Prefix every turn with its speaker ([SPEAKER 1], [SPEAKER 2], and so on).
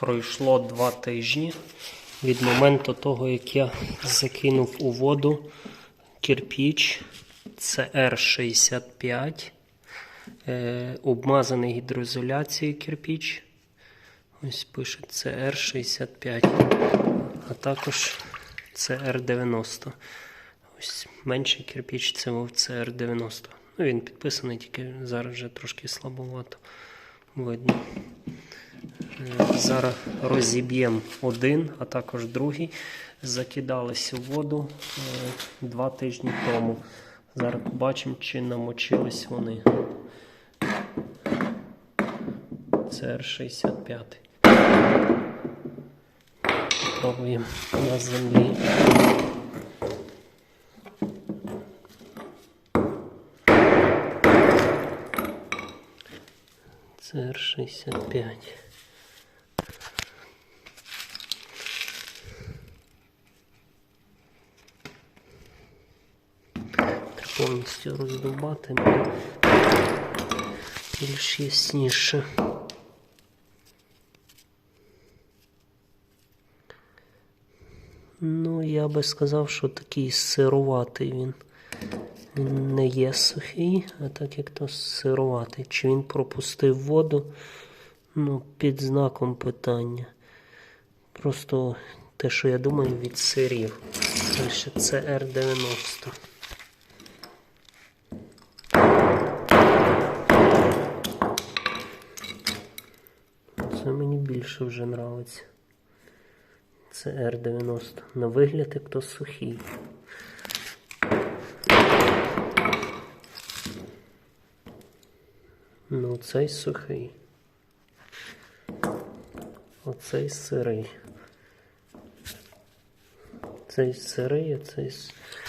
[SPEAKER 1] Пройшло два тижні від моменту того, як я закинув у воду кирпіч CR65, е, обмазаний гідроізоляцією кирпіч. Ось пише CR65, а також CR90. Ось менший кирпіч це був CR90. Ну, він підписаний, тільки зараз вже трошки слабовато видно. Зараз розіб'ємо один, а також другий. Закидались у воду е, два тижні тому. Зараз побачимо, чи намочились вони. CR65. Пробуємо на землі. CR65. Треба повністю роздовбати, буде більш ясніше. Ну, я би сказав, що такий сируватий він. Він не є сухий, а так як то сируватий. Чи він пропустив воду? Ну, під знаком питання. Просто те, що я думаю, від сирів. Далі це Р90. Це мені більше вже нравиться. Це Р90. На вигляд як то сухий. Ну, цей сухий. Оцей сирий. Цей сирий, а цей с- сухий.